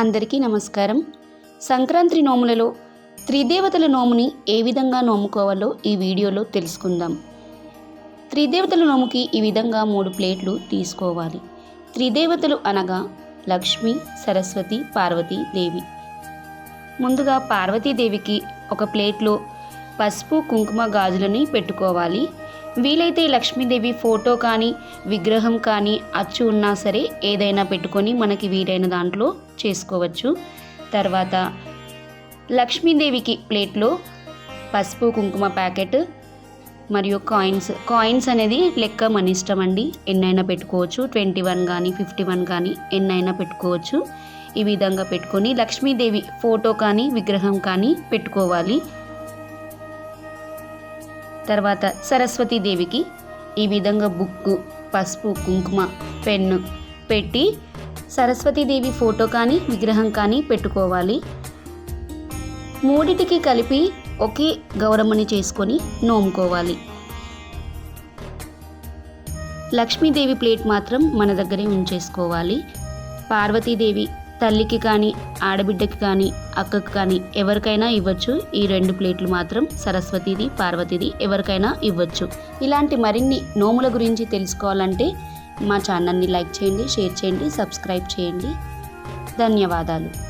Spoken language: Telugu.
అందరికీ నమస్కారం. సంక్రాంతి నోములలో త్రిదేవతల నోముని ఏ విధంగా నోముకోవాలో ఈ వీడియోలో తెలుసుకుందాం. త్రిదేవతల నోముకి ఈ విధంగా మూడు ప్లేట్లు తీసుకోవాలి. త్రిదేవతలు అనగా లక్ష్మి సరస్వతి పార్వతీ దేవి. ముందుగా పార్వతీదేవికి ఒక ప్లేట్లో పసుపు కుంకుమ గాజులని పెట్టుకోవాలి. వీలైతే లక్ష్మీదేవి ఫోటో కానీ విగ్రహం కానీ అచ్చు ఉన్నా సరే ఏదైనా పెట్టుకొని మనకి వీలైన దాంట్లో చేసుకోవచ్చు. తర్వాత లక్ష్మీదేవికి ప్లేట్లో పసుపు కుంకుమ ప్యాకెట్ మరియు కాయిన్స్. కాయిన్స్ అనేది లెక్క మన ఇష్టం అండి. ఎన్నైనా పెట్టుకోవచ్చు. ట్వంటీ వన్ కానీ ఫిఫ్టీ వన్ కానీ ఎన్నైనా పెట్టుకోవచ్చు. ఈ విధంగా పెట్టుకొని లక్ష్మీదేవి ఫోటో కానీ విగ్రహం కానీ పెట్టుకోవాలి. తర్వాత సరస్వతీదేవికి ఈ విధంగా బుక్కు పసుపు కుంకుమ పెన్ను పెట్టి సరస్వతీదేవి ఫోటో కానీ విగ్రహం కానీ పెట్టుకోవాలి. మూడిటికి కలిపి ఒకే గౌరమ్మని చేసుకొని నోముకోవాలి. లక్ష్మీదేవి ప్లేట్ మాత్రం మన దగ్గరే ఉంచేసుకోవాలి. పార్వతీదేవి తల్లికి కానీ ఆడబిడ్డకి కానీ అక్కకి కానీ ఎవరికైనా ఇవ్వచ్చు. ఈ రెండు ప్లేట్లు మాత్రం సరస్వతిది పార్వతిది ఎవరికైనా ఇవ్వచ్చు. ఇలాంటి మరిన్ని నోముల గురించి తెలుసుకోవాలంటే మా ఛానల్ని లైక్ చేయండి షేర్ చేయండి సబ్స్క్రైబ్ చేయండి. ధన్యవాదాలు.